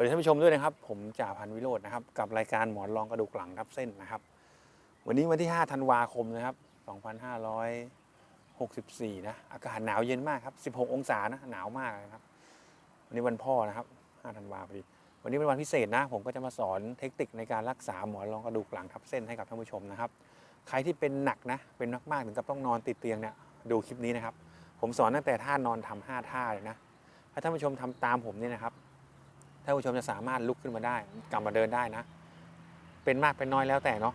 วัสดีท่านผู้ชมด้วยนะครับ ผมจ่าพันวิโรจน์นะครับ กับรายการหมอนรองกระดูกหลังทับเส้นนะครับ วันนี้วันที่ 5 ธันวาคมนะครับ 2564 นะ อากาศหนาวเย็นมากครับ 16 องศานะ หนาวมากเลยนะครับ วันนี้วันพ่อนะครับ 5 ธันวาพอดี วันนี้เป็นวันพิเศษนะ ผมก็จะมาสอนเทคนิคในการรักษาหมอนรองกระดูกหลังทับเส้นให้กับท่านผู้ชมนะครับ ใครที่เป็นหนักนะ เป็นมากๆ ถึงกับต้องนอนติดเตียงเนี่ย ดูคลิปนี้นะครับ ผมสอนตั้งแต่ท่านอนทำห้าท่าเลยนะ ถ้าท่านผู้ชมทำตามผมเนี่ยนะครับานผู้ชมจะสามารถลุกขึ้นมาได้ กลับมาเดินได้นะ เป็นมากเป็นน้อยแล้วแต่เนาะ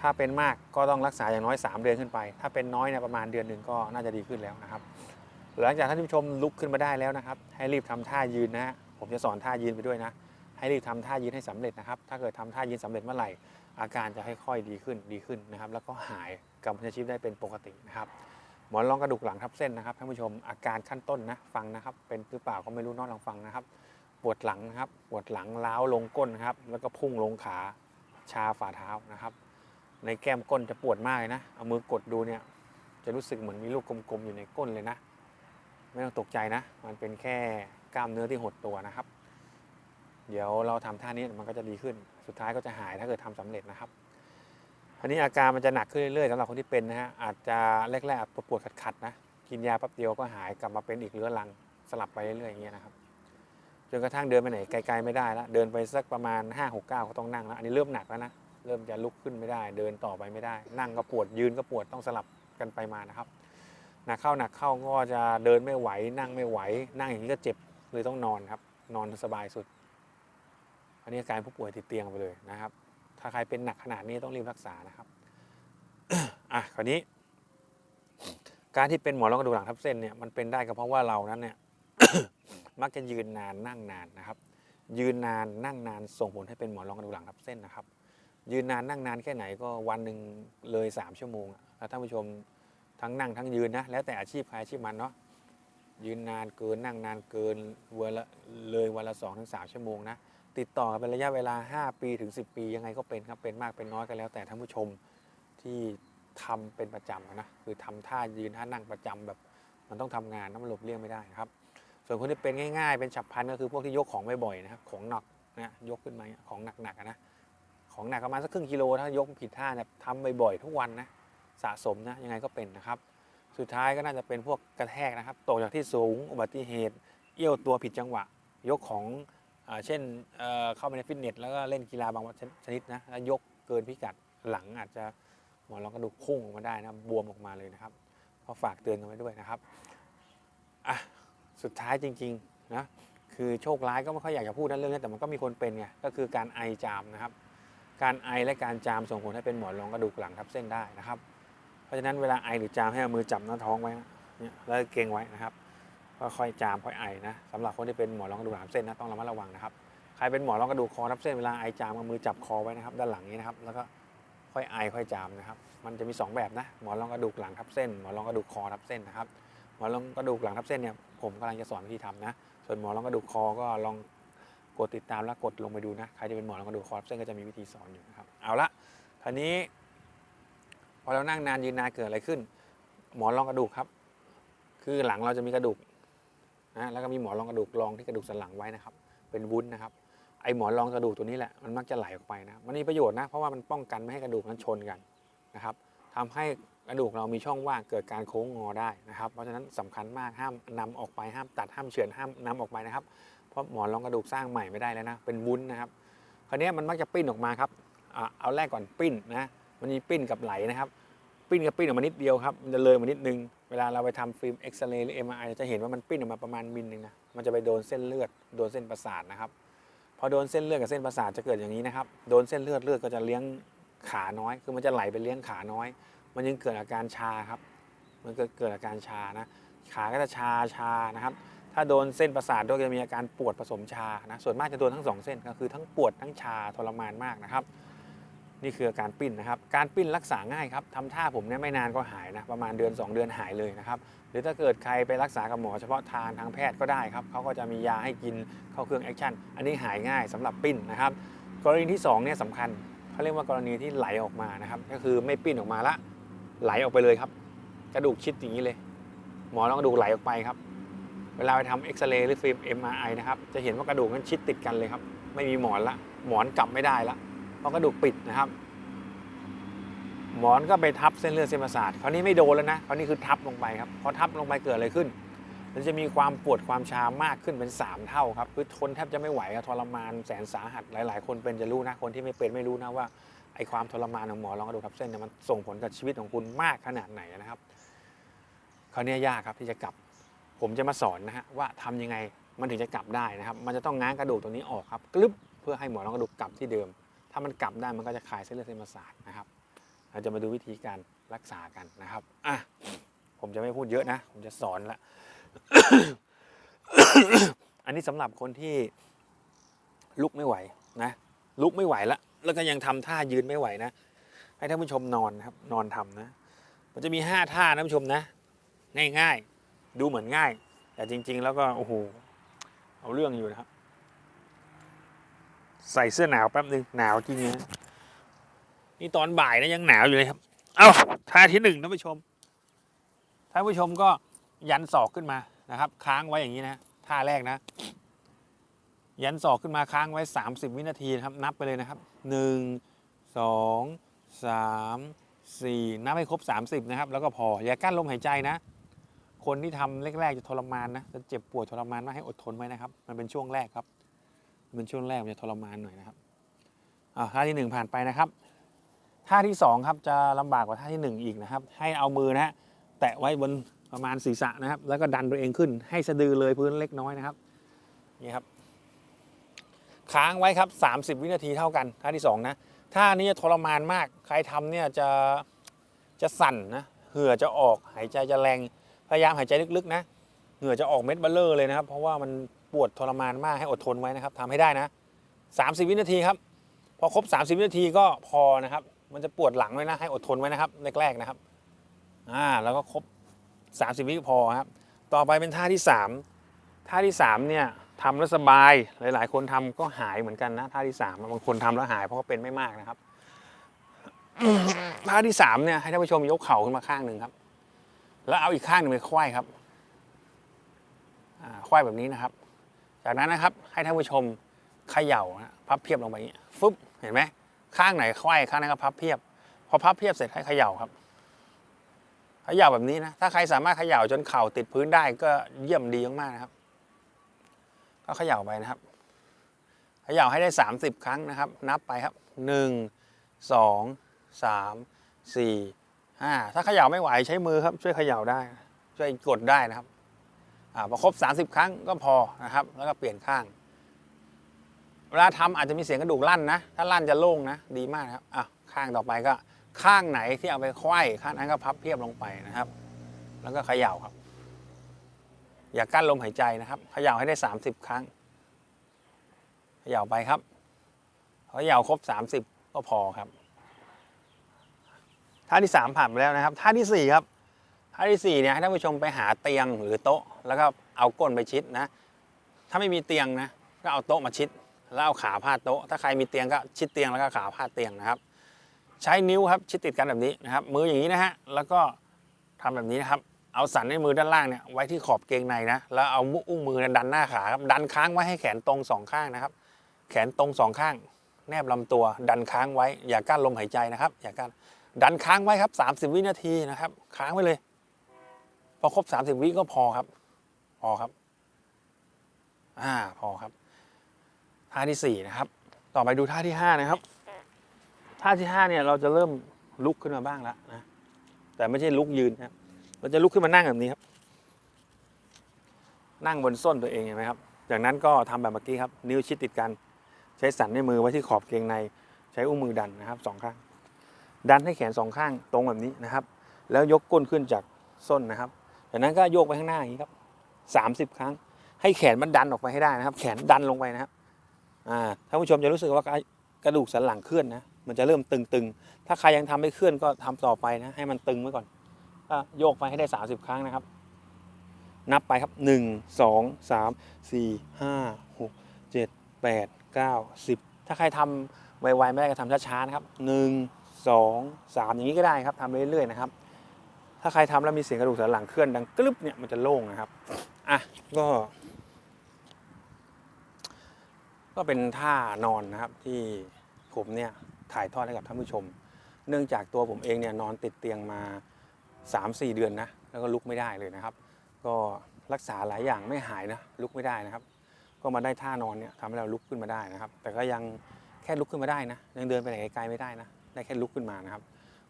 ถ้าเป็นมากก็ต้องรักษาอย่างน้อย 3 เดือนขึ้นไป ถ้าเป็นน้อยเนี่ยประมาณเดือนหนึ่งก็น่าจะดีขึ้นแล้วนะครับ หลังจากท่านผู้ชมลุกขึ้นมาได้แล้วนะครับ ให้รีบทำท่ายืนนะผมจะสอนท่ายืนไปด้วยนะ ให้รีบทำท่ายืนให้สำเร็จนะครับ ถ้าเกิดทำท่ายืนสำเร็จเมื่อไหร่ อาการจะค่อยๆดีขึ้นดีขึ้นนะครับ แล้วก็หายกลับมาใช้ชีวิตได้เป็นปกตินะครับหมอนรองกระดูกหลังทับเส้นนะครับท่านผู้ชมอาการขั้นต้นนะฟังนะครับ เป็นหรือเปล่าก็ไม่รู้นอะลองฟังนะครับ ปวดหลังนะครับ ปวดหลังล้าวลงก้นนะครับ แล้วก็พุ่งลงขาชาฝ่าเท้านะครับ ในแก้มก้นจะปวดมากเลยนะ เอามือกดดูเนี่ย จะรู้สึกเหมือนมีลูกกลมๆอยู่ในก้นเลยนะ ไม่ต้องตกใจนะ มันเป็นแค่กล้ามเนื้อที่หดตัวนะครับ เดี๋ยวเราทำท่านี้มันก็จะดีขึ้น สุดท้ายก็จะหายถ้าเกิดทำสำเร็จนะครับอันนี้อาการมันจะหนักขึ้นเรื่อยๆสำหรับคนที่เป็นนะฮะ อาจจะแรกๆปวดๆขัดๆนะ กินยาแป๊บเดียวก็หายกลับมาเป็นอีกเรื้อรังสลับไปเรื่อยๆอย่างเงี้ยนะครับ นกระทั่งเดินไปไหนไกลๆไม่ได้แล้วเดินไปสักประมาณ 5 6 9 ก็ต้องนั่งแล้วอันนี้เริ่มหนักแล้วนะเริ่มจะลุกขึ้นไม่ได้ เดินต่อไปไม่ได้ นั่งก็ปวดยืนก็ปวดต้องสลับกันไปมานะครับหนักเข้าหนักเข้าก็จะเดินไม่ไหว นั่งไม่ไหว นั่งอย่างนี้ก็เจ็บเลยต้องนอนครับ นอนสบายสุด อันนี้อาการผู้ป่วยติดเตียงไปเลยนะครับ ถ้าใครเป็นหนักขนาดนี้ต้องรีบรักษานะครับอะคราวนี้ การที่เป็นหมอนรองกระดูกหลังทับเส้นเนี่ยมันเป็นได้ก็เพราะว่าเรานั้นเนี่ย มักจะยืนนานนั่งนานนะครับ ยืนนานนั่งนานส่งผลให้เป็นหมอนรองกระดูกหลังทับเส้นนะครับ ยืนนานนั่งนานแค่ไหนก็วันหนึ่งเลย 3 ชั่วโมงแล้วท่านผู้ชมทั้งนั่งทั้งยืนนะแล้วแต่อาชีพใครอาชีพมันเนาะยืนนานเกินนั่งนานเกินวันละเลยวันละ2อถึงสชั่วโมงนะติดต่อกันเป็นระยะเวลา 5 ปีถึง 10 ปียังไงก็เป็นครับเป็นมากเป็นน้อยกันแล้วแต่ท่านผู้ชมที่ทำเป็นประจำนะคือทำท่ายืนท่านั่งประจำแบบมันต้องทำงานนะมันหลบเลี่ยงไม่ได้ครับ ส่วนคนที่เป็นง่ายๆ เป็นฉับพลันก็คือพวกที่ยกของบ่อยๆนะครับ ของหนักนะยกขึ้นมาเนี่ยของหนักๆนะของหนักประมาณสักครึ่งกิโลถ้ายกผิดท่าเนี่ยทำบ่อยๆทุกวันนะสะสมนะยังไงก็เป็นนะครับ สุดท้ายก็น่าจะเป็นพวกกระแทกนะครับตกจากที่สูงอุบัติเหตุ เอี้ยวตัวผิดจังหวะ ยกของอเช่นเเข้าไปในฟิตเนสแล้วก็เล่นกีฬาบางชนิดนะแล้วยกเกินพิกัดหลังอาจจะหมอนรองกระดูกพุ่งออกมาได้นะบวมออกมาเลยนะครับก็ฝากเตือนกันไว้ด้วยนะครับอะ สุดท้ายจริงๆนะคือโชคร้ายก็ไม่ค่อยอยากจะพูดนั่นเรื่องนี้แต่มันก็มีคนเป็นไงก็คือการไอจามนะครับ การไอและการจามส่งผลให้เป็นหมอนรองกระดูกหลังทับเส้นได้นะครับ เพราะฉะนั้นเวลาไอหรือจามให้เอามือจับหน้าท้องไว้เนี่ยแล้วเกรงไว้นะครับค่อยๆจามค่อยไอนะสำหรับคนที่เป็นหมอนรองกระดูกหลังทับเส้นนะต้องระมัดระวังนะครับใครเป็นหมอนรองกระดูกคอทับเส้นเวลาไอจามเอามือจับคอไว้นะครับ ด้านหลังนี้นะครับ แล้วก็ค่อยไอค่อยจามนะครับ มันจะมีสองแบบนะหมอนรองกระดูกหลังทับเส้นหมอนรองกระดูกคอทับเส้นนะครับ หมอนรองกระดูกหลังทับเส้นเนี่ยผมกำลังจะสอนวิธีทำนะ ส่วนหมอนรองกระดูกคอก็ลองกดติดตามแล้วกดลงไปดูนะใครที่เป็นหมอนรองกระดูกคอทับเส้นก็จะมีวิธีสอนอยู่นะครับเอาละคราวนี้พอเรานั่งนานยืนนานเกิดอะไรขึ้น หมอนรองกระดูกครับ คือหลังเราจะมีกระดูกนะแล้วก็มีหมอนรองกระดูกรองที่กระดูกสันหลังไว้นะครับ เป็นวุ้นนะครับไอหมอนรองกระดูกตัวนี้แหละมันมักจะไหลออกไปนะมันมีประโยชน์นะเพราะว่ามันป้องกันไม่ให้กระดูกนั้นชนกันนะครับทำให้ กระดูกเรามีช่องว่างเกิดการโค้งงอได้นะครับ เพราะฉะนั้นสำคัญมากห้ามนำออกไปห้ามตัดห้ามเฉือนห้ามนำออกไปนะครับ เพราะหมอนรองกระดูกสร้างใหม่ไม่ได้แล้วนะเป็นวุ้นนะครับ คราวนี้มันมักจะปิ้นออกมาครับเอาแรกก่อนปิ้นนะมันมีปิ้นกับไหลนะครับ ปิ้นกับปิ้นออกมานิดเดียวครับมันจะเลยมานิดนึงเวลาเราไปทำฟิล์มเอ็กซเรย์หรือ MRI จะเห็นว่ามันปิ้นออกมาประมาณมิลนึงนะมันจะไปโดนเส้นเลือดโดนเส้นประสาทนะครับพอโดนเส้นเลือดกับเส้นประสาทจะเกิดอย่างนี้นะครับโดนเส้นเลือดเลือดก็จะเลี้ยงขาน้อย คือมันจะไหลไปเลี้ยงขาน้อย มันยังเกิดอาการชาครับ มันเกิดเกิดอาการชานะ ขาก็จะชาชานะครับ ถ้าโดนเส้นประสาทด้วยจะมีอาการปวดผสมชานะ ส่วนมากจะโดนทั้งสองเส้นก็คือทั้งปวดทั้งชาทรมานมากนะครับ นี่คืออาการปิ้นนะครับ การปิ้นรักษาง่ายครับทำท่าผมเนี่ยไม่นานก็หายนะ ประมาณเดือน 2 เดือนหายเลยนะครับ หรือถ้าเกิดใครไปรักษากับหมอเฉพาะทางทางแพทย์ก็ได้ครับ เขาก็จะมียาให้กินเข้าเครื่องแอคชั่น อันนี้หายง่ายสำหรับปิ้นนะครับ กรณีที่2เนี่ยสำคัญเขาเรียกว่ากรณีที่ไหลออกมานะครับ ก็คือไม่ปิ้นออกมาละ ไหลออกไปเลยครับ กระดูกชิดอย่างนี้เลย หมอนรองกระดูกไหลออกไปครับ เวลาไปทำเอ็กซเรย์หรือฟิล์ม MRI นะครับ จะเห็นว่ากระดูกนั้นชิดติดกันเลยครับ ไม่มีหมอนละ หมอนกลับไม่ได้ละ เพราะกระดูกปิดนะครับ หมอนก็ไปทับเส้นเลือดเส้นประสาท คราวนี้ไม่โดนแล้วนะ คราวนี้คือทับลงไปครับ พอทับลงไปเกิดอะไรขึ้น มันจะมีความปวดความชามากขึ้นเป็น 3 เท่าครับ คือทนแทบจะไม่ไหวทรมานแสนสาหัส หลาย ๆ คนเป็นจะรู้นะ คนที่ไม่เป็นไม่รู้นะว่า ไอความทรมานของหมอรองกระดูกทับเส้นเนี่ยมันส่งผลกับชีวิตของคุณมากขนาดไหนนะครับคราวนี้ยากครับที่จะกลับ ผมจะมาสอนนะฮะว่าทำยังไงมันถึงจะกลับได้นะครับ มันจะต้องง้างกระดูกตรงนี้ออกครับกลึบเพื่อให้หมอรองกระดูกกลับที่เดิม ถ้ามันกลับได้มันก็จะคลายเส้นเลือดเส้นประสาทนะครับ เราจะมาดูวิธีการรักษากันนะครับอะผมจะไม่พูดเยอะนะ ผมจะสอนละอันนี้สำหรับคนที่ลุกไม่ไหวนะลุกไม่ไหวละ แล้วก็ยังทำท่ายืนไม่ไหวนะ ให้ท่านผู้ชมนอนครับนอนทำนะ มันจะมีห้าท่านะท่านผู้ชมนะ ง่ายๆ ดูเหมือนง่าย แต่จริง ๆ แล้วก็โอ้โหเอาเรื่องอยู่นะครับ ใส่เสื้อหนาวแป๊บนึงหนาวจริงนะนี่ตอนบ่ายนะยังหนาวอยู่เลยครับ เอาท่าที่หนึ่งท่านผู้ชมท่านผู้ชมก็ยันศอกขึ้นมานะครับ ค้างไว้อย่างนี้นะท่าแรกนะ ยันศอกขึ้นมาค้างไว้ 30 วินาทีนะครับ นับไปเลยนะครับ 1 2 3 4 นับให้ครบ 30 นะครับ แล้วก็พอ อย่ากั้นลมหายใจนะ คนที่ทำแรก ๆ จะทรมานนะ จะเจ็บปวดทรมานมากให้อดทนไว้นะครับ มันเป็นช่วงแรกครับ มันเป็นช่วงแรกมันจะทรมานหน่อยนะครับ อ่าท่าที่หนึ่งผ่านไปนะครับ ท่าที่สองครับ จะลำบากกว่าท่าที่หนึ่งอีกนะครับ ให้เอามือนะฮะ แตะไว้บนประมาณศีรษะนะครับ แล้วก็ดันตัวเองขึ้น ให้สะดือเลยพื้นเล็กน้อยนะครับ นี่ครับ ค้างไว้ครับ 30 วินาทีเท่ากันท่าที่สองนะท่านี้จะทรมานมาก ใครทำเนี่ยจะจะสั่นนะเหื่อจะออกหายใจจะแรงพยายามหายใจลึกๆนะเหงื่อจะออกเม็ดเบลเลอร์เลยนะครับ เพราะว่ามันปวดทรมานมากให้อดทนไว้นะครับทำให้ได้นะ30 วินาทีครับ พอครบ 30 วินาทีก็พอนะครับ มันจะปวดหลังไว้นะให้อดทนไว้นะครับแรกๆนะครับอ่าแล้วก็ครบ 30 วิพอครับ ต่อไปเป็นท่าที่ 3 ท่าที่3เนี่ย ทำแล้วสบายหลาย ๆ คนทำก็หายเหมือนกันนะท่าที่3บางคนทำแล้วหายเพราะว่าเป็นไม่มากนะครับท่าที่3เนี่ยให้ท่านผู้ชมยกเข่าขึ้นมาข้างหนึ่งครับ แล้วเอาอีกข้างหนึ่งไปควายครับควายแบบนี้นะครับ จากนั้นนะครับให้ท่านผู้ชมเขย่านะพับเพียบลงไปอย่างนี้ฟึบเห็นไหมข้างไหนควายข้างนั้นก็พับเพียบ พอพับเพียบเสร็จให้เขย่าครับเขย่าแบบนี้นะถ้าใครสามารถเขย่าจนเข่าติดพื้นได้ก็เยี่ยมดีมากๆนะครับ ก็เขย่าไปนะครับ เขย่าให้ได้ 30 ครั้งนะครับ นับไปครับ 1 2 3 4 5 ถ้าเขย่าไม่ไหวใช้มือครับ ช่วยเขย่าได้ ช่วยกดได้นะครับอพอครบ 30 ครั้งก็พอนะครับ แล้วก็เปลี่ยนข้าง เวลาทำอาจจะมีเสียงกระดูกลั่นนะ ถ้าลั่นจะโล่งนะ ดีมากครับอะข้างต่อไปก็ข้างไหนที่เอาไปไขว้ข้างนั้นก็พับเพียบลงไปนะครับ แล้วก็เขย่าครับ อย่ากั้นลมหายใจนะครับเขย่าให้ได้ 30 ครั้งเขย่าไปครับเขย่าครบ 30 ก็พอครับท่าที่ 3 ผ่านไปแล้วนะครับท่าทีสี่4ครับท่าที่4เนี่ยให้ท่านผู้ชมไปหาเตียงหรือโต๊ะ แล้วก็เอาก้นไปชิดนะ ถ้าไม่มีเตียงนะก็เอาโต๊ะมาชิด แล้วเอาขาพาดโต๊ะ ถ้าใครมีเตียงก็ชิดเตียงแล้วก็ขาพาดเตียงนะครับ ใช้นิ้วครับชิดติดกันแบบนี้นะครับ มืออย่างนี้นะฮะแล้วก็ทำแบบนี้นะครับ เอาสันในมือด้านล่างเนี่ยไว้ที่ขอบเกงในนะ แล้วเอามุอุ้งมือเนยดันหน้าขาครับ ดันค้างไว้ให้แขนตรงสองข้างนะครับ แขนตรงสองข้าง แนบลำตัว ดันค้างไว้ อย่ากั้นลมหายใจนะครับ อย่ากั้น ดันค้างไว้ครับ 30 วินาทีนะครับ ค้างไว้เลย พอครบ 30 วิก็พอครับ พอครับ อ่า พอครับ ท่าที่ 4 นะครับ ต่อไปดูท่าที่ 5 นะครับ ท่าที่ 5 เนี่ยเราจะเริ่มลุกขึ้นมาบ้างแล้วนะ แต่ไม่ใช่ลุกยืนนะครับ เราจะลุกขึ้นมานั่งแบบนี้ครับ นั่งบนส้นตัวเองเห็นไหมครับ จากนั้นก็ทำแบบเมื่อกี้ครับ นิ้วชิดติดกัน ใช้สันในมือไว้ที่ขอบเกงใน ใช้อุ้งมือดันนะครับสองข้าง ดันให้แขนสองข้างตรงแบบนี้นะครับ แล้วยกก้นขึ้นจากส้นนะครับ จากนั้นก็โยกไปข้างหน้าอย่างนี้ครับสามสิบครั้ง ให้แขนมันดันออกไปให้ได้นะครับ แขนดันลงไปนะครับท่านผู้ชมจะรู้สึกว่ากระดูกสันหลังเคลื่อนนะ มันจะเริ่มตึงๆ ถ้าใครยังทำไม่เคลื่อนก็ทำต่อไปนะ ให้มันตึงไว้ก่อน ก็โยกไปให้ได้สามสิบครั้งนะครับ นับไปครับหนึ่งสองสามสี่ห้าหกเจ็ดแปดเก้าสิบถ้าใครทำไวๆไม่ได้ก็ทำช้าๆนะครับหนึ่งสองสามอย่างนี้ก็ได้ครับทำเรื่อยๆนะครับ ถ้าใครทำแล้วมีเสียงกระดูกสันหลังเคลื่อนดังกรึบเนี่ยมันจะโล่งนะครับ อะก็ ก็เป็นท่านอนนะครับที่ผมเนี่ยถ่ายทอดให้กับท่านผู้ชม เนื่องจากตัวผมเองเนี่ยนอนติดเตียงมา 3-4 เดือนนะ แล้วก็ลุกไม่ได้เลยนะครับ ก็รักษาหลายอย่างไม่หายนะ ลุกไม่ได้นะครับ ก็มาได้ท่านอนเนี่ยทำให้เราลุกขึ้นมาได้นะครับ แต่ก็ยังแค่ลุกขึ้นมาได้นะ ยังเดินไปไหนไกลไม่ได้นะ ได้แค่ลุกขึ้นมานะครับ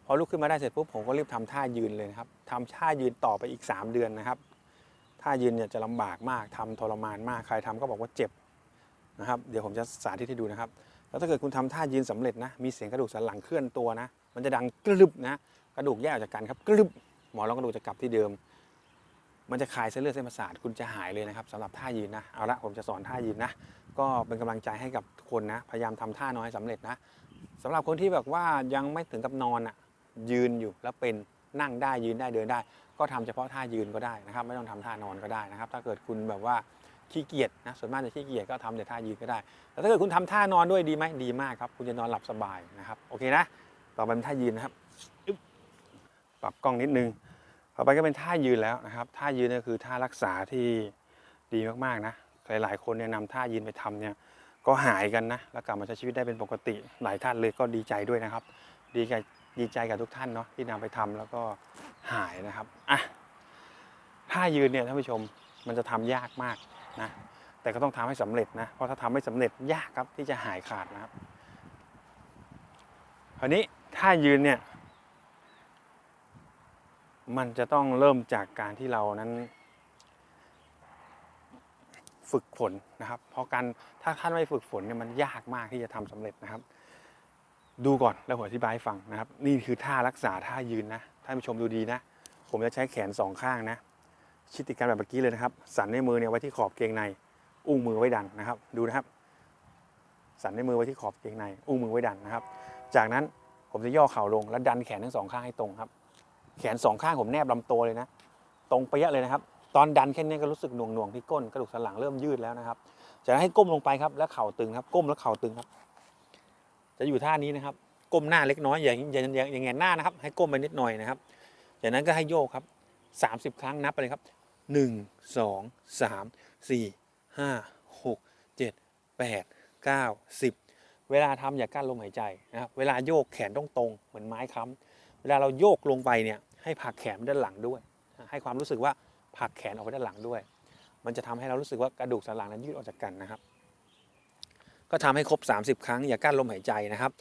พอลุกขึ้นมาได้เสร็จปุ๊บผมก็รีบทำท่ายืนเลยนะครับทำท่ายืนต่อไปอีก 3 เดือนนะครับ ท่ายืนเนี่ยจะลำบากมากทำทรมานมาก ใครทำก็บอกว่าเจ็บนะครับ เดี๋ยวผมจะสาธิตให้ดูนะครับ แล้วถ้าเกิดคุณทำท่ายืนสำเร็จนะ มีเสียงกระดูกสันหลังเคลื่อนตัวนะ มันจะดังกรึบนะ กระดูกแยกออกจากกันครับกรึบหมอนรองกระดูกจะกลับที่เดิม มันจะคลายเส้นเลือดเส้นประสาทคุณจะหายเลยนะครับสำหรับท่ายืนนะเอาละผมจะสอนท่ายืนนะ ก็เป็นกำลังใจให้กับคนนะ พยายามทำท่านอนให้สำเร็จนะสำหรับคนที่แบบว่ายังไม่ถึงกับนอนอะยืนอยู่แล้วเป็นนั่งได้ยืนได้เดินได้ ก็ทำเฉพาะท่ายืนก็ได้นะครับ ไม่ต้องทำท่านอนก็ได้นะครับ ถ้าเกิดคุณแบบว่าขี้เกียจนะส่วนมากจะขี้เกียจก็ทำแต่ท่ายืนก็ได้แต่ถ้าเกิดคุณทำท่านอนด้วยดีไหมดีมากครับ คุณจะนอนหลับสบายนะครับ โอเคนะ ต่อไปเป็นท่ายืนนะครับ ปรับกล้องนิดนึงต่อไปก็เป็นท่ายืนแล้วนะครับท่ายืนเนี่คือท่ารักษาที่ดีมากๆนะหลายๆ คนเนี่ยนำท่ายืนไปทำเนี่ยก็หายกันนะแล้วกลับมาใช้ชีวิตได้เป็นปกติ หลายท่านเลยก็ดีใจด้วยนะครับ ดีใจดีใจกับทุกท่านเนาะที่นำไปทำแล้วก็หายนะครับอะท่ายืนเนี่ยท่านผู้ชมมันจะทำยากมากนะแต่ก็ต้องทำให้สำเร็จนะเพราะถ้าทำไม่สำเร็จยากครับที่จะหายขาดนะครับคราวนี้ท่ายืนเนี่ย มันจะต้องเริ่มจากการที่เรานั้น ฝึกฝนนะครับ เพราะการถ้าท่านไม่ฝึกฝนเนี่ยมันยากมากที่จะทำสำเร็จนะครับ ดูก่อนแล้วผมอธิบายให้ฟังนะครับ นี่คือท่ารักษาท่ายืนนะท่านผู้ชมดูดีนะ ผมจะใช้แขนสองข้างนะ ชิดติดกันแบบเมื่อกี้เลยนะครับ สันในมือเนี่ยไว้ที่ขอบเกงใน อุ้งมือไว้ดันนะครับ ดูนะครับ สันในมือไว้ที่ขอบเกงใน อุ้งมือไว้ดันนะครับ จากนั้นผมจะย่อเข่าลงแล้วดันแขนทั้งสองข้างให้ตรงครับ แขนสองข้างผมแนบลำตัวเลยนะ ตรงไปเยะเลยนะครับ ตอนดันแค่นี้ก็รู้สึกหน่วงหน่วงๆที่ก้นกระดูกสันหลังเริ่มยืดแล้วนะครับจากนั้นให้ก้มลงไปครับแล้วเข่าตึงครับ ก้มแล้วเข่าตึงครับ จะอยู่ท่านี้นะครับ ก้มหน้าเล็กน้อยอย่างอย่าอย่าอย่างแงนหน้านะครับ ให้ก้มไปนิดหน่อยนะครับ จากนั้นก็ให้โยกครับ 30 ครั้งนับไปเลยครับ 1 2 3 4 5 6 7 8 9 10เวลาทำอย่ากั้นลมหายใจนะครับ เวลาโยกแขนต้องตรงเหมือนไม้ค้ำเวลาเราโยกลงไปเนี่ย ให้ผลักแขนไปด้านหลังด้วย ให้ความรู้สึกว่าผลักแขนออกไปด้านหลังด้วย มันจะทำให้เรารู้สึกว่ากระดูกสันหลังนั้นยืดออกจากกันนะครับ ก็ทำให้ครบ 30 ครั้งอย่ากั้นลมหายใจนะครับ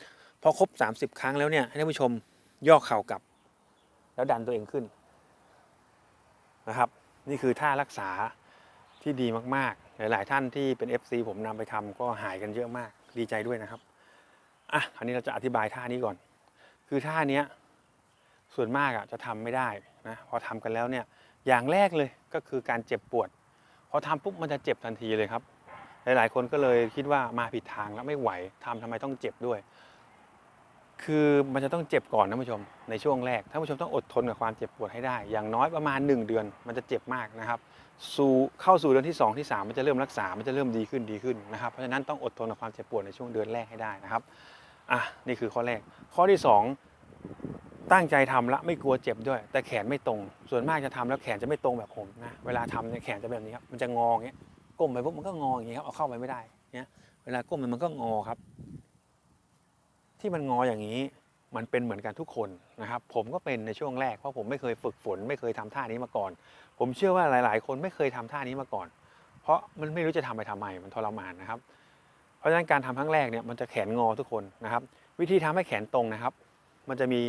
พอครบ 30 ครั้งแล้วเนี่ยให้ท่านผู้ชมย่อเข่ากลับ แล้วดันตัวเองขึ้นนะครับ นี่คือท่ารักษาที่ดีมากๆ หลาย ๆ ท่านที่เป็น FC ผมนำไปทำก็หายกันเยอะมากดีใจด้วยนะครับอะคราวนี้เราจะอธิบายท่านี้ก่อน คือท่าเนี้ย ส่วนมากอะจะทำไม่ได้นะพอทำกันแล้วเนี่ยอย่างแรกเลยก็คือการเจ็บปวด พอทำปุ๊บมันจะเจ็บทันทีเลยครับ หลายๆ คนก็เลยคิดว่ามาผิดทางแล้วไม่ไหวทำทำไมต้องเจ็บด้วย คือมันจะต้องเจ็บก่อนนะผู้ชมในช่วงแรกท่านผู้ชมต้องอดทนกับความเจ็บปวดให้ได้ อย่างน้อยประมาณ 1 เดือน มันจะเจ็บมากนะครับ สู่เข้าสู่เดือนที่ 2 ที่ 3 มันจะเริ่มรักษา มันจะเริ่มดีขึ้นดีขึ้นนะครับเพราะฉะนั้นต้องอดทนกับความเจ็บปวดในช่วงเดือนแรกให้ได้นะครับอะนี่คือข้อแรกข้อที่ 2 ตั้งใจทำละไม่กลัวเจ็บด้วย แต่แขนไม่ตรง ส่วนมากจะทำแล้วแขนจะไม่ตรงแบบผมนะเวลาทำเนี่ยแขนจะแบบนี้ครับมันจะงออย่างเงี้ยก้มไปปุ๊บมันก็งออย่างเงี้ยครับเอาเข้าไปไม่ได้เนี่ยเวลาก้มมันก็งอครับ ที่มันงออย่างนี้มันเป็นเหมือนกันทุกคนนะครับ ผมก็เป็นในช่วงแรกเพราะผมไม่เคยฝึกฝน ไม่เคยทำท่านี้มาก่อน ผมเชื่อว่าหลาย ๆ คนไม่เคยทำท่านี้มาก่อน เพราะมันไม่รู้จะทำไปทำไมมันทรมานนะครับ เพราะฉะนั้นการทำครั้งแรกเนี่ยมันจะแขนงอทุกคนนะครับ วิธีทำให้แขนตรงนะครับ มันจะมี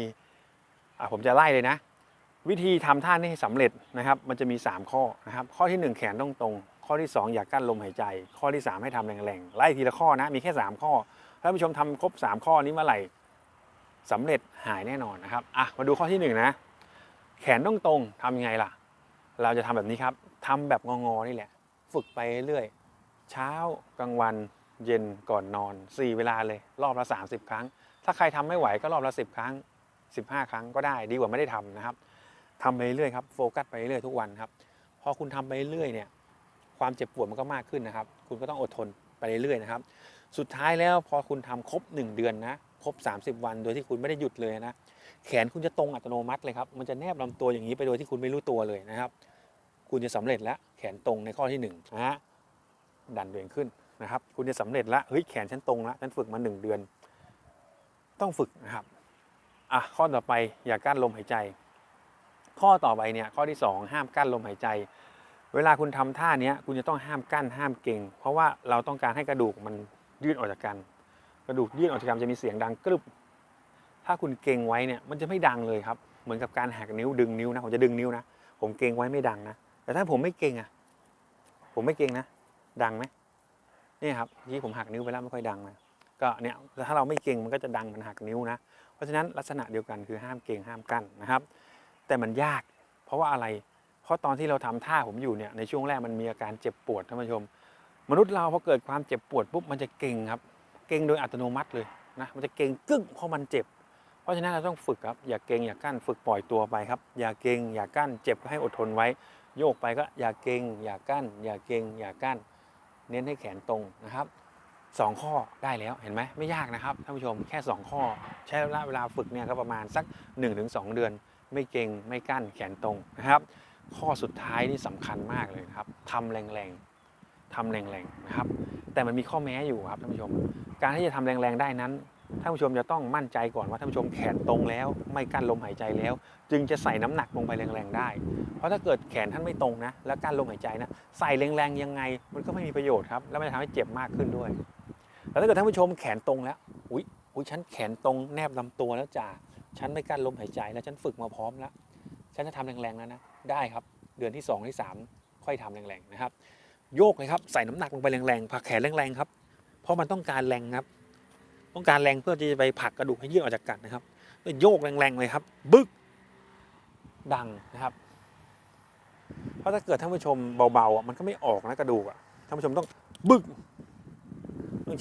ผมจะไล่เลยนะ วิธีทำท่านี้ให้สำเร็จนะครับ มันจะมี 3 ข้อนะครับ ข้อทีหนึ่1 แขนต้องตรง ข้อที่ 2 อย่ากั้นลมหายใจ ข้อที่ 3 ให้ทำแรงๆไล่ทีละข้อนะมีแค่ 3 ข้อถ้าผู้ชมทำครบ 3 ข้อนี้เมื่อไหร่สำเร็จหายแน่นอนนะครับอะมาดูข้อที่ 1 นะ แขนต้องตรงทำยังไงล่ะ เราจะทำแบบนี้ครับทำแบบงอๆนี่แหละ ฝึกไปเรื่อยเช้ากลางวันเย็นก่อนนอน 4 เวลาเลย รอบละ 30 ครั้ง ถ้าใครทำไม่ไหวก็รอบละ 10 ครั้ง 15 ครั้งก็ได้ดีกว่าไม่ได้ทำนะครับทำไปเรื่อยครับโฟกัสไปเรื่อยทุกวันครับพอคุณทำไปเรื่อยเนี่ยความเจ็บปวดมันก็มากขึ้นนะครับ คุณก็ต้องอดทนไปเรื่อยนะครับ สุดท้ายแล้วพอคุณทำครบ 1 เดือนนะครบ 30 วันโดยที่คุณไม่ได้หยุดเลยนะแขนคุณจะตรงอัตโนมัติเลยครับมันจะแนบลำตัวอย่างนี้ไปโดยที่คุณไม่รู้ตัวเลยนะครับ คุณจะสำเร็จแล้วแขนตรงในข้อที่หนึ่งนะฮะดันตัวเองขึ้นนะครับ คุณจะสำเร็จและเฮ้ยแขนฉันตรงและฉันฝึกมาหนึ่งเดือน ต้องฝึกนะครับ อะข้อต่อไปอย่ากั้นลมหายใจ ข้อต่อไปเนี่ยข้อที่สองห้ามกั้นลมหายใจ เวลาคุณทำท่าเนี้ยคุณจะต้องห้ามกั้นห้ามเก่ง เพราะว่าเราต้องการให้กระดูกมันยืดออกจากกัน กระดูกยืดออกจากกันจะมีเสียงดังกรึบถ้าคุณเก่งไว้เนี่ยมันจะไม่ดังเลยครับ เหมือนกับการหักนิ้วดึงนิ้วนะผมจะดึงนิ้วนะผมเก่งไว้ไม่ดังนะ แต่ถ้าผมไม่เก่งอะผมไม่เก่งนะ ดังไหมนี่ครับที่ผมหักนิ้วไปแล้วไม่ค่อยดังนะก็เนี่ยถ้าเราไม่เก่งมันก็จะดังมันหักนิ้วนะ เพราะฉะนั้นลักษณะเดียวกันคือห้ามเก่งห้ามกั้นนะครับ แต่มันยาก เพราะว่าอะไร เพราะตอนที่เราทำท่าผมอยู่เนี่ยในช่วงแรกมันมีอาการเจ็บปวดท่านผู้ชม มนุษย์เราพอเกิดความเจ็บปวดปุ๊บมันจะเก่งครับ เก่งโดยอัตโนมัติเลยนะมันจะเก่งกึ้งเพราะมันเจ็บ เพราะฉะนั้นเราต้องฝึกครับอย่าเก่งอย่ากั้นฝึกปล่อยตัวไปครับ อย่าเก่งอย่ากั้นเจ็บก็ให้อดทนไว้ โยกไปก็อย่าเก่งอย่ากั้น อย่าเก่งอย่ากั้น เน้นให้แขนตรงนะครับ สองข้อได้แล้วเห็นไหมไม่ยากนะครับท่านผู้ชมแค่ 2 ข้อ ใช้เวลาฝึกเนี่ยก็ประมาณสัก 1-2 เดือน ไม่เก่งไม่กั้นแขนตรงนะครับ ข้อสุดท้ายนี่สำคัญมากเลยครับทำแรงๆทำแรงๆนะครับ แต่มันมีข้อแม้อยู่ครับท่านผู้ชม การที่จะทำแรงๆได้นั้นท่านผู้ชมจะต้องมั่นใจก่อนว่าท่านผู้ชมแขนตรงแล้ว ไม่กั้นลมหายใจแล้ว จึงจะใส่น้ำหนักลงไปแรงๆได้ เพราะถ้าเกิดแขนท่านไม่ตรงนะ แล้วกั้นลมหายใจนะ ใส่แรงๆยังไง มันก็ไม่มีประโยชน์ครับ แล้วมันจะทำให้เจ็บมากขึ้นด้วย แล้วถ้าเกิดท่านผู้ชมแขนตรงแล้ว อุ้ยอุ้ยฉันแขนตรงแนบลำตัวแล้วจ่า ฉันไม่กั้นลมหายใจแล้ว ฉันฝึกมาพร้อมแล้ว ฉันจะทำแรงๆแล้วนะ ได้ครับ เดือนที่สองที่สามค่อยทำแรงๆนะครับ โยกเลยครับ ใส่น้ำหนักลงไปแรงๆผลักแขนแรงๆครับ เพราะมันต้องการแรงครับ ต้องการแรงเพื่อที่จะไปผลักกระดูกให้ยืดออกจากกันนะครับโยกแรงๆเลยครับ บึก ดังนะครับ เพราะถ้าเกิดท่านผู้ชมเบาๆอะมันก็ไม่ออกนะกระดูกอะ ท่านผู้ชมต้องบึกต้อง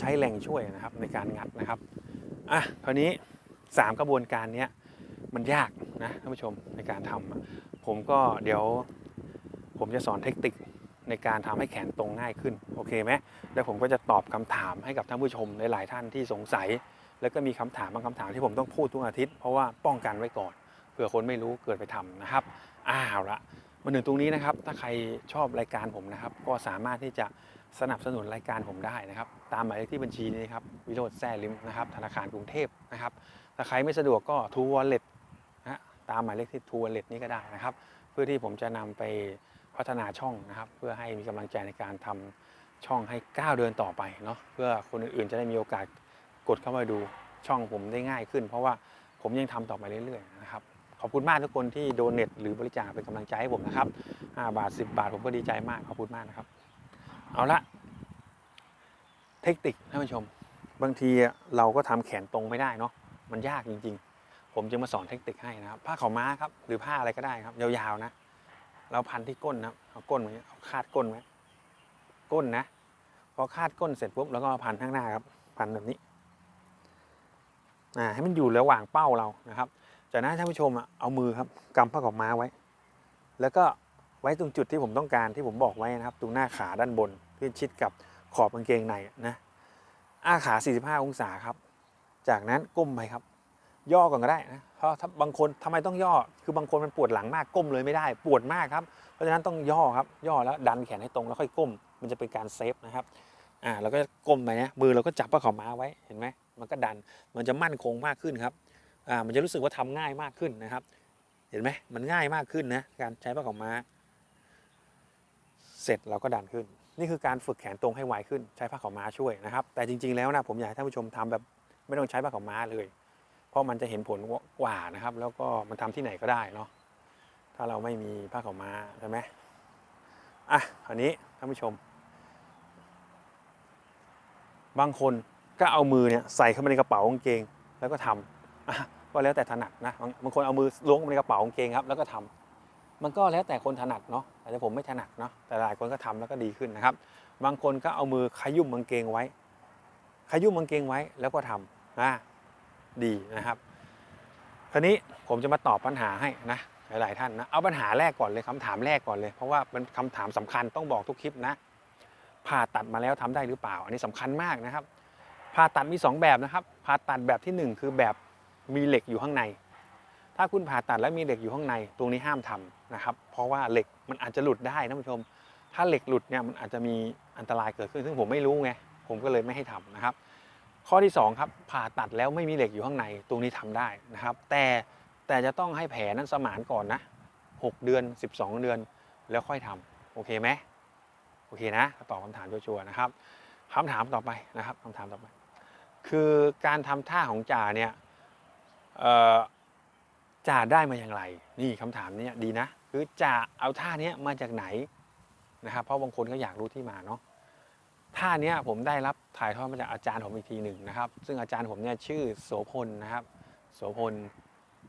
ใช้แรงช่วยนะครับในการงัดนะครับอะคราวนี้สามกระบวนการนี้มันยากนะท่านผู้ชมในการทำผมก็เดี๋ยวผมจะสอนเทคนิคในการทำให้แขนตรงง่ายขึ้นโอเคไหมแล้วผมก็จะตอบคำถามให้กับท่านผู้ชมหลายๆท่านที่สงสัย แล้วก็มีคำถามบางคำถามที่ผมต้องพูดทุกอาทิตย์เพราะว่าป้องกันไว้ก่อนเผื่อคนไม่รู้เกิดไปทำนะครับอ้าวละมาถึงตรงนี้นะครับ ถ้าใครชอบรายการผมนะครับ ก็สามารถที่จะ สนับสนุนรายการผมได้นะครับ ตามหมายเลขที่บัญชีนี้ครับ วิโรจน์แซ่ลิมนะครับ ธนาคารกรุงเทพนะครับ ถ้าใครไม่สะดวกก็ทูวอลเล็ตนะตามหมายเลขที่ทูวอลเล็ตนี้ก็ได้นะครับ เพื่อที่ผมจะนำไปพัฒนาช่องนะครับ เพื่อให้มีกำลังใจในการทำช่องให้ก้าวเดินต่อไปเนาะเพื่อคนอื่นๆจะได้มีโอกาสกดเข้ามาดูช่องผมได้ง่ายขึ้น เพราะว่าผมยังทำต่อไปเรื่อยๆนะครับขอบคุณมากทุกคนที่โดเนทหรือบริจาคเป็นกำลังใจให้ผมนะครับ5บาท 10 บาทผมก็ดีใจมากขอบคุณมากนะครับ เอาละเทคนิคท่านผู้ชม บางทีเราก็ทำแขนตรงไม่ได้เนาะมันยากจริง ๆ ผมจึงมาสอนเทคนิคให้นะครับ ผ้าขาวม้าครับ หรือผ้าอะไรก็ได้ครับ ยาวๆนะเราพันที่ก้นนะครับเอาก้นไว้เอาคาดก้นไว้ก้นนะพอคาดก้นเสร็จปุ๊บแล้วก็มาพันข้างหน้าครับพันแบบนี้อ่าให้มันอยู่ระหว่างเป้าเรานะครับ จากนั้นท่านผู้ชมอะเอามือครับกำผ้าขาวม้าไว้ แล้วก็ไว้ตรงจุดที่ผมต้องการที่ผมบอกไว้นะครับ ตรงหน้าขาด้านบน ที่ชิดกับขอบกางเกงในนะอ้าขา 45 องศาครับ จากนั้นก้มไปครับ ย่อก่อนก็ได้นะเพราะถ้าบางคนทำไมต้องย่อ คือบางคนมันปวดหลังมากก้มเลยไม่ได้ ปวดมากครับ เพราะฉะนั้นต้องย่อครับ ย่อแล้วดันแขนให้ตรงแล้วค่อยก้ม มันจะเป็นการเซฟนะครับ อ่าเราก็ก้มไปนะ มือเราก็จับผ้าขาวม้าไว้ เห็นไหมมันก็ดัน มันจะมั่นคงมากขึ้นครับ อ่า มันจะรู้สึกว่าทำง่ายมากขึ้นนะครับ เห็นไหมมันง่ายมากขึ้นนะ การใช้ผ้าขาวม้า เสร็จเราก็ดันขึ้น นี่คือการฝึกแขนตรงให้ไวขึ้นใช้ผ้าขาวม้าช่วยนะครับ แต่จริง ๆแล้วนะผมอยากให้ท่านผู้ชมทำแบบไม่ต้องใช้ผ้าขาวม้าเลย เพราะมันจะเห็นผลกว่านะครับ แล้วก็มันทำที่ไหนก็ได้เนาะถ้าเราไม่มีผ้าขาวม้าใช่ไหมอะคราวนี้ท่านผู้ชม บางคนก็เอามือเนี่ยใส่เข้าไปในกระเป๋ากางเกงแล้วก็ทำอะก็แล้วแต่ถนัดนะบางคนเอามือล้วงเข้าไปในกระเป๋ากางเกงครับ แล้วก็ทำ มันก็แล้วแต่คนถนัดเนาะแต่ผมไม่ถนัดเนาะแต่หลายคนก็ทำแล้วก็ดีขึ้นนะครับ บางคนก็เอามือขยุ่มกางเกงไว้ ขยุ่มกางเกงไว้แล้วก็ทำนะดีนะครับคราวนี้ผมจะมาตอบปัญหาให้นะหลาย ๆ ท่านนะเอาปัญหาแรกก่อนเลยคำถามแรกก่อนเลย เพราะว่าเป็นคำถามสำคัญต้องบอกทุกคลิปนะผ่าตัดมาแล้วทำได้หรือเปล่า อันนี้สำคัญมากนะครับผ่าตัดมีสองแบบนะครับผ่าตัดแบบที่หนึ่งคือแบบมีเหล็กอยู่ข้างใน ถ้าคุณผ่าตัดแล้วมีเหล็กอยู่ข้างใน ตรงนี้ห้ามทำ นะครับ เพราะว่าเหล็กมันอาจจะหลุดได้ท่านผู้ชม ถ้าเหล็กหลุดเนี่ยมันอาจจะมีอันตรายเกิดขึ้น ซึ่งผมไม่รู้ไง ผมก็เลยไม่ให้ทำนะครับ ข้อที่ 2 ครับ ผ่าตัดแล้วไม่มีเหล็กอยู่ข้างใน ตรงนี้ทำได้นะครับ แต่แต่จะต้องให้แผลนั้นสมานก่อนนะ 6 เดือน 12 เดือน แล้วค่อยทำโอเคไหมโอเคนะ ตอบคำถามชัวร์นะครับคำถามต่อไปนะครับคำถามต่อไป คือการทำท่าของจ่าเนี่ยจ่าได้มาอย่างไร นี่คำถามนี้ดีนะ คือจ่าเอาท่าเนี้ยมาจากไหนนะครับ เพราะบางคนก็อยากรู้ที่มาเนาะท่าเนี้ยผมได้รับถ่ายทอดมาจากอาจารย์ผมอีกทีหนึ่งนะครับ ซึ่งอาจารย์ผมเนี่ยชื่อโสพลนะครับ โสพล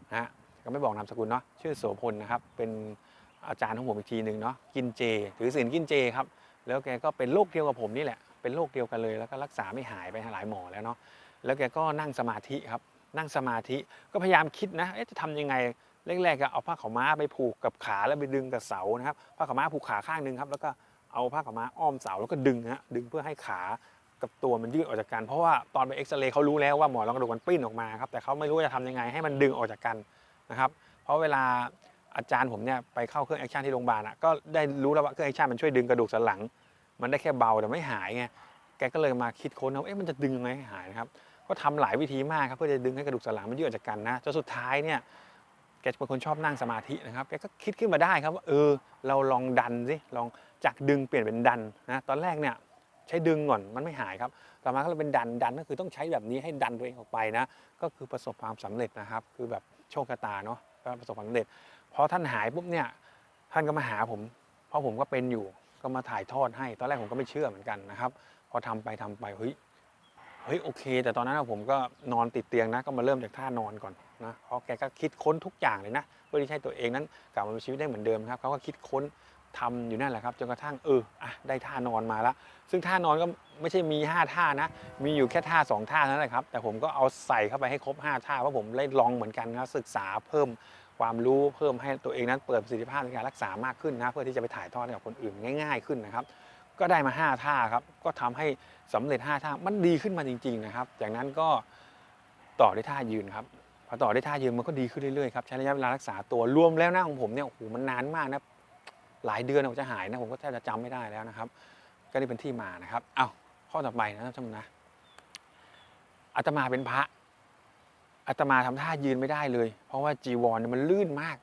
นะฮะก็ไม่บอกนามสกุลเนาะชื่อโสพลนะครับ เป็นอาจารย์ของผมอีกทีหนึ่งเนาะกินเจ ถือศีลกินเจครับ แล้วแกก็เป็นโรคเดียวกับผมนี่แหละเป็นโรคเดียวกันเลยแล้วก็รักษาไม่หายไปหลายหมอแล้วเนาะแล้วแกก็นั่งสมาธิครับนั่งสมาธิก็พยายามคิดนะเอ๊ะจะทำยังไง แรกๆก็เอาผ้าขาวม้าไปผูกกับขาแล้วไปดึงกับเสานะครับผ้าขาวม้าผูกขาข้างหนึ่งครับแล้วก็เอาผ้าขาวม้าอ้อมเสาแล้วก็ดึงฮะดึงเพื่อให้ขากับตัวมันยืดออกจากกัน เพราะว่าตอนไปเอ็กซเรย์เขารู้แล้วว่าหมอนรองกระดูกมันปิ้นออกมาครับแต่เขาไม่รู้จะทำยังไงให้มันดึงออกจากกันนะครับเพราะเวลาอาจารย์ผมเนี่ยไปเข้าเครื่องแอคชั่นที่โรงพยาบาลอะก็ได้รู้แล้วว่าเครื่องแอคชั่นมันช่วยดึงกระดูกสันหลัง มันได้แค่เบาแต่ไม่หายไงแกก็เลยมาคิดค้นว่าเอ๊ะมันจะดึงยังไงให้หายนะครับก็ทำหลายวิธีมากครับเพื่อจะดึงให้กระดูกสันหลังมันยืดออกจากกันนะจนสุดท้ายเนี่ย แกเป็นคนชอบนั่งสมาธินะครับแกก็คิดขึ้นมาได้ครับว่าเออเราลองดันสิลองจากดึงเปลี่ยนเป็นดันนะตอนแรกเนี่ยใช้ดึงก่อนมันไม่หายครับต่อมาก็เลยเป็นดันดันก็คือต้องใช้แบบนี้ให้ดันตัวเองออกไปนะก็คือประสบความสำเร็จนะครับ คือแบบโชคชะตาเนาะประสบความสำเร็จพอท่านหายปุ๊บเนี่ยท่านก็มาหาผม เพราะผมก็เป็นอยู่ก็มาถ่ายทอดให้ ตอนแรกผมก็ไม่เชื่อเหมือนกันนะครับ พอทำไปทำไปเฮ้ยเฮ้ยโอเค แต่ตอนนั้นผมก็นอนติดเตียงนะก็มาเริ่มจากท่านอนก่อน นะเพราะแกก็คิดค้นทุกอย่างเลยนะเพื่อที่ให้ตัวเองนั้นกลับมามีชีวิตได้เหมือนเดิมครับเขาก็คิดค้นทำอยู่นั่นแหละครับจนกระทั่งเอออะได้ท่านอนมาแล้วซึ่งท่านอนก็ไม่ใช่มี 5 ท่านะ มีอยู่แค่ท่า 2 ท่านั้นแหละครับ แต่ผมก็เอาใส่เข้าไปให้ครบ 5 ท่าเพราะผมได้ลองเหมือนกันนะศึกษาเพิ่มความรู้เพิ่มให้ตัวเองนั้นเปิดประสิทธิภาพในการรักษามากขึ้นนะเพื่อที่จะไปถ่ายทอดให้กับคนอื่นง่าย ๆขึ้นนะครับ ก็ได้มา 5 ท่าครับก็ทำให้สำเร็จ 5 ท่ามันดีขึ้นมาจริง ๆ นะครับ จากนั้นก็ต่อด้วยท่ายืนครับ พอต่อได้ท่ายืนมันก็ดีขึ้นเรื่อยๆครับใช้ระยะเวลารักษาตัวรวมแล้วหน้าของผมเนี่ยโอ้โหมันนานมากนะหลายเดือนกว่าจะหายนะผมก็แทบจะจำไม่ได้แล้วนะครับ ก็นี่เป็นที่มานะครับเอาข้อต่อไปนะท่านผู้ชมนะอาตมาเป็นพระอาตมาทำท่ายืนไม่ได้เลย เพราะว่าจีวรมันลื่นมาก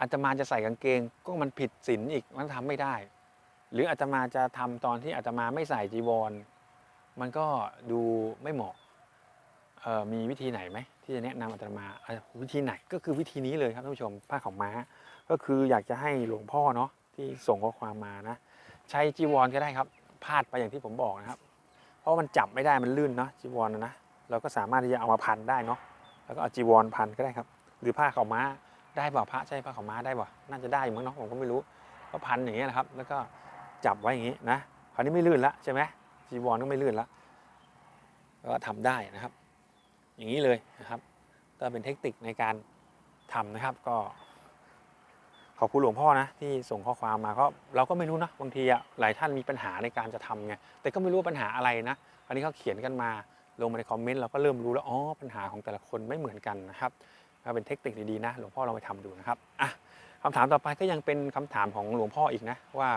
อาตมาจะใส่กางเกงก็มันผิดศีลอีกมันทำไม่ได้ หรืออาตมาจะทำตอนที่อาตมาไม่ใส่จีวร มันก็ดูไม่เหมาะเออมีวิธีไหนไหม ที่จะแนะนำอาตมาวิธีไหนก็คือวิธีนี้เลยครับท่านผู้ชมผ้าขาวม้า ก็คืออยากจะให้หลวงพ่อเนาะที่ส่งข้อความมานะใช้จีวรก็ได้ครับพาดไปอย่างที่ผมบอกนะครับ เพราะมันจับไม่ได้มันลื่นเนาะจีวรนะนะเราก็สามารถที่จะเอามาพันได้เนาะแล้วก็เอาจีวรพันก็ได้ครับ หรือผ้าขาวม้าได้เปล่าพระใช่ผ้าขาวม้าได้เปล่าน่าจะได้อยู่มั้งเนาะผมก็ไม่รู้ก็พันอย่างเงี้ยนะครับ แล้วก็จับไว้อย่างงี้นะคราวนี้ไม่ลื่นละใช่ไหมจีวรก็ไม่ลื่นละก็ทำได้นะครับ อย่างนี้เลยนะครับ ก็เป็นเทคนิคในการทำนะครับ ก็ขอบคุณหลวงพ่อนะที่ส่งข้อความมาก็เราก็ไม่รู้นะบางทีอะหลายท่านมีปัญหาในการจะทำไงแต่ก็ไม่รู้ว่าปัญหาอะไรนะอันนี้เขาเขียนกันมาลงมาในคอมเมนต์เราก็เริ่มรู้แล้วอ๋อปัญหาของแต่ละคนไม่เหมือนกันนะครับก็เป็นเทคนิคดีๆนะ หลวงพ่อลองไปทำดูนะครับอะคำถามต่อไปก็ยังเป็นคำถามของหลวงพ่ออีกนะว่า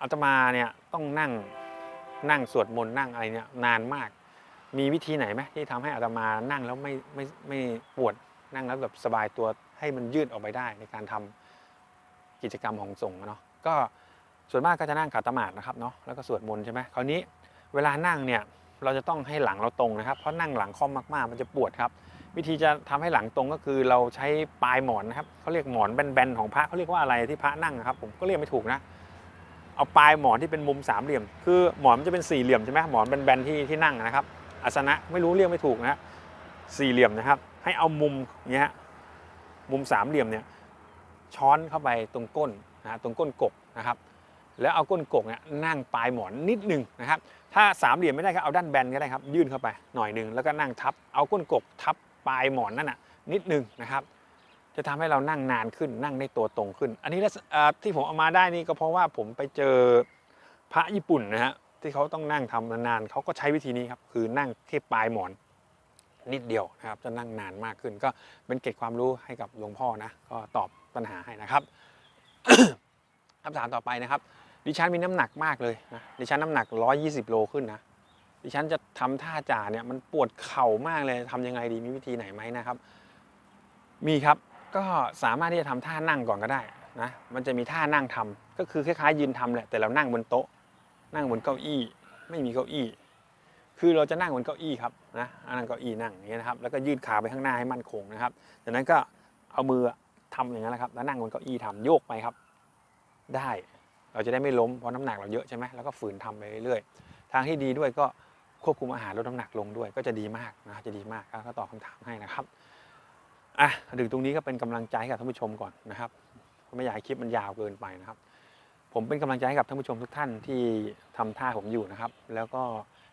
อาตมาเนี่ยต้องนั่งนั่งสวดมนต์นั่งอะไรเนี่ยนานมาก มีวิธีไหนไหมที่ทำให้อาตมานั่งแล้วไม่ไม่ไม่ปวดนั่งแล้วแบบสบายตัวให้มันยืดออกไปได้ในการทำกิจกรรมของสงฆ์เนาะก็ส่วนมากก็จะนั่งขัดสมาธินะครับเนาะแล้วก็สวดมนต์ใช่ไหมคราวนี้เวลานั่งเนี่ยเราจะต้องให้หลังเราตรงนะครับ เพราะนั่งหลังค่อมมากๆ มันจะปวดครับ วิธีจะทำให้หลังตรงก็คือเราใช้ปลายหมอนนะครับเขาเรียกหมอนแบนๆของพระเขาเรียกว่าอะไรที่พระนั่งนะครับ ผมก็เรียกไม่ถูกนะเอาปลายหมอนที่เป็นมุมสามเหลี่ยม คือหมอนมันจะเป็นสี่เหลี่ยมใช่ไหมหมอนแบนๆที่ที่นั่งนะครับ อาสนะไม่รู้เรียกไม่ถูกนะสี่เหลี่ยมนะครับ ให้เอามุมเนี้ยมุมสามเหลี่ยมเนี่ยช้อนเข้าไปตรงก้นนะฮะตรงก้นกกนะครับ แล้วเอาก้นกกเนี่ยนั่งปลายหมอนนิดหนึ่งนะครับ ถ้าสามเหลี่ยมไม่ได้ก็เอาด้านแบนก็ได้ครับ ยื่นเข้าไปหน่อยหนึ่งแล้วก็นั่งทับ เอาก้นกกทับปลายหมอนนั่นน่ะนิดหนึ่งนะครับ จะทำให้เรานั่งนานขึ้นนั่งได้ตัวตรงขึ้น อันนี้ที่ผมเอามาได้นี่ก็เพราะว่าผมไปเจอพระญี่ปุ่นนะฮะ ที่เขาต้องนั่งทำนานๆเขาก็ใช้วิธีนี้ครับคือนั่งแค่ปลายหมอนนิดเดียวนะครับจะนั่งนานมากขึ้น ก็เป็นเกร็ดความรู้ให้กับหลวงพ่อนะก็ตอบปัญหาให้นะครับคำถามต่อไปนะครับ ดิฉันมีน้ำหนักมากเลยนะดิฉันน้ำหนัก 120 โลขึ้นนะดิฉันจะทำท่าจ่าเนี่ยมันปวดเข่ามากเลยทำยังไงดีมีวิธีไหนไหมนะครับ มีครับก็สามารถที่จะทำท่านั่งก่อนก็ได้นะมันจะมีท่านั่งทำก็คือคล้ายๆยืนทำแหละแต่เรานั่งบนโต๊ะ นั่งบนเก้าอี้ไม่มีเก้าอี้ คือเราจะนั่งบนเก้าอี้ครับนะนั่งเก้าอี้นั่งอย่างเงี้ยนะครับ แล้วก็ยืดขาไปข้างหน้าให้มั่นคงนะครับ จากนั้นก็เอามือทำอย่างนั้นแหละครับ แล้วนั่งบนเก้าอี้ทำโยกไปครับ ได้เราจะได้ไม่ล้มเพราะน้ำหนักเราเยอะใช่ไหมแล้วก็ฝืนทำไปเรื่อยๆ ทางที่ดีด้วยก็ควบคุมอาหารลดน้ำหนักลงด้วย ก็จะดีมากนะจะดีมากก็ตอบคำถามให้นะครับอะถึงตรงนี้ก็เป็นกำลังใจกับท่านผู้ชมก่อนนะครับไม่อยากให้คลิปมันยาวเกินไปนะครับ ผมเป็นกำลังใจให้กับท่านผู้ชมทุกท่านที่ทำท่าผมอยู่นะครับ แล้วก็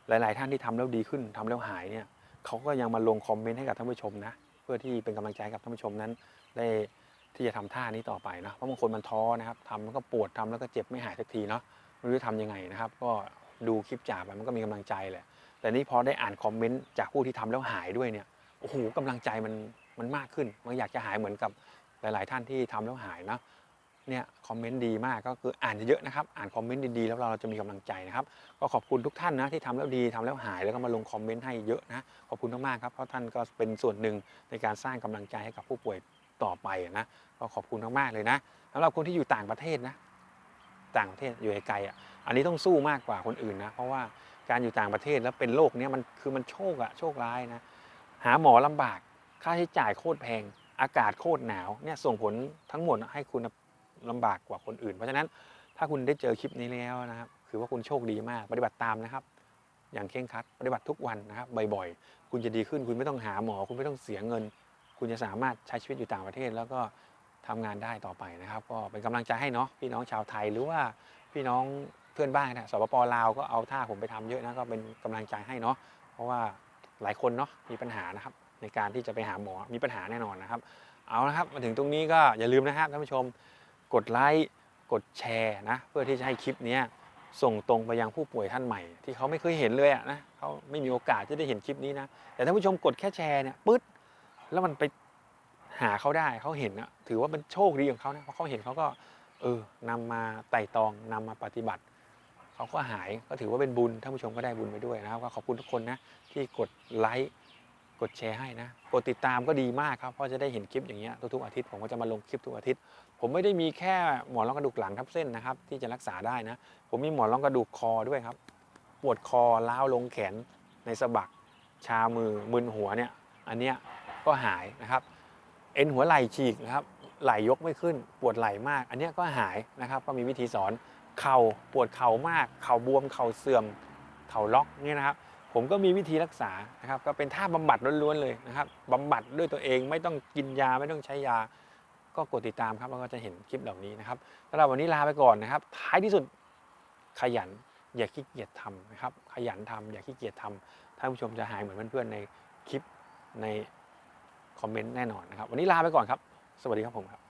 หลาย ๆ ท่านที่ทำแล้วดีขึ้นทำแล้วหายเนี่ยเขาก็ยังมาลงคอมเมนต์ให้กับท่านผู้ชมนะ เพื่อที่เป็นกำลังใจให้กับท่านผู้ชมนั้น ได้ที่จะทำท่านี้ต่อไปนะเพราะบางคนมันท้อนะครับทำแล้วก็ปวดทำแล้วก็เจ็บไม่หายสักทีเนาะไม่รู้จะทำยังไงนะครับ ก็ดูคลิปจ่าไปมันก็มีกำลังใจแหละแต่นี่พอได้อ่านคอมเมนต์จากผู้ที่ทำแล้วหายด้วยเนี่ยโอ้โหกำลังใจมันมันมากขึ้น มันอยากจะหายเหมือนกับหลาย ๆ ท่านที่ทำแล้วหายนะ เนี่ยคอมเมนต์ดีมากก็คืออ่านเยอะๆนะครับ อ่านคอมเมนต์ดีๆแล้วเราจะมีกำลังใจนะครับ ก็ขอบคุณทุกท่านนะที่ทำแล้วดีทำแล้วหายแล้วก็มาลงคอมเมนต์ให้เยอะนะขอบคุณมากๆครับเพราะท่านก็เป็นส่วนหนึ่งในการสร้างกำลังใจให้กับผู้ป่วยต่อไปนะก็ขอบคุณมากๆเลยนะสำหรับคนที่อยู่ต่างประเทศนะ ต่างประเทศอยู่ไกลอะอันนี้ต้องสู้มากกว่าคนอื่นนะเพราะว่าการอยู่ต่างประเทศแล้วเป็นโรคเนี้ยมันคือมันโชคอะโชคร้ายนะหาหมอลำบากค่าใช้จ่ายโคตรแพง อากาศโคตรหนาวเนี่ยส่งผลทั้งหมดให้คุณ ลำบากกว่าคนอื่น เพราะฉะนั้นถ้าคุณได้เจอคลิปนี้แล้วนะครับคือว่าคุณโชคดีมากปฏิบัติตามนะครับ อย่างเคร่งครัดปฏิบัติทุกวันนะครับบ่อยๆ คุณจะดีขึ้น คุณไม่ต้องหาหมอ คุณไม่ต้องเสียเงิน คุณจะสามารถใช้ชีวิตอยู่ต่างประเทศ แล้วก็ทำงานได้ต่อไปนะครับ ก็เป็นกำลังใจให้เนาะพี่น้องชาวไทยหรือว่าพี่น้องเพื่อนบ้านนะสปปลาวก็เอาท่าผมไปทำเยอะนะก็เป็นกำลังใจให้เนาะเพราะว่าหลายคนเนาะมีปัญหานะครับในการที่จะไปหาหมอมีปัญหาแน่นอนนะครับ เอาละครับมาถึงตรงนี้ก็อย่าลืมนะครับท่านผู้ชม กดไลค์กดแชร์นะเพื่อที่จะให้คลิปนี้ส่งตรงไปยังผู้ป่วยท่านใหม่ ที่เขาไม่เคยเห็นเลยอะนะเขาไม่มีโอกาสที่ได้เห็นคลิปนี้นะแต่ท่านผู้ชมกดแค่แชร์เนี่ยปึ๊ดแล้วมันไปหาเขาได้เขาเห็นนะถือว่าเป็นโชคดีของเขานะเพราะเขาเห็นเขาก็เออนำมาไต่ตองนำมาปฏิบัติเขาก็หายก็ถือว่าเป็นบุญท่านผู้ชมก็ได้บุญไปด้วยนะครับก็ขอบคุณทุกคนนะที่กดไลค์ กดแชร์ให้นะ กดติดตามก็ดีมากครับ เพราะจะได้เห็นคลิปอย่างเงี้ยทุกๆอาทิตย์ผมก็จะมาลงคลิปทุกอาทิตย์ ผมไม่ได้มีแค่หมอนรองกระดูกหลังทับเส้นนะครับที่จะรักษาได้นะ ผมมีหมอนรองกระดูกคอด้วยครับ ปวดคอล้าวลงแขนในสะบัก ชามือมึนหัวเนี่ย อันเนี้ยก็หายนะครับ เอ็นหัวไหล่ฉีกนะครับ ไหล่ยกไม่ขึ้น ปวดไหล่มาก อันเนี้ยก็หายนะครับ ก็มีวิธีสอน เข่าปวดเข่ามาก เข่าบวม เข่าเสื่อม เข่าล็อกเนี่ยนะครับ ผมก็มีวิธีรักษานะครับก็เป็นท่าบำบัดล้วนๆเลยนะครับบำบัดด้วยตัวเองไม่ต้องกินยาไม่ต้องใช้ยา ก็กดติดตามครับแล้วก็จะเห็นคลิปเหล่านี้นะครับสำหรับวันนี้ลาไปก่อนนะครับ ท้ายที่สุดขยันอย่าขี้เกียจทำนะครับ ขยันทำอย่าขี้เกียจทำท่านผู้ชมจะหายเหมือนเพื่อนๆในคลิปในคอมเมนต์แน่นอนนะครับ วันนี้ลาไปก่อนครับ สวัสดีครับผมครับ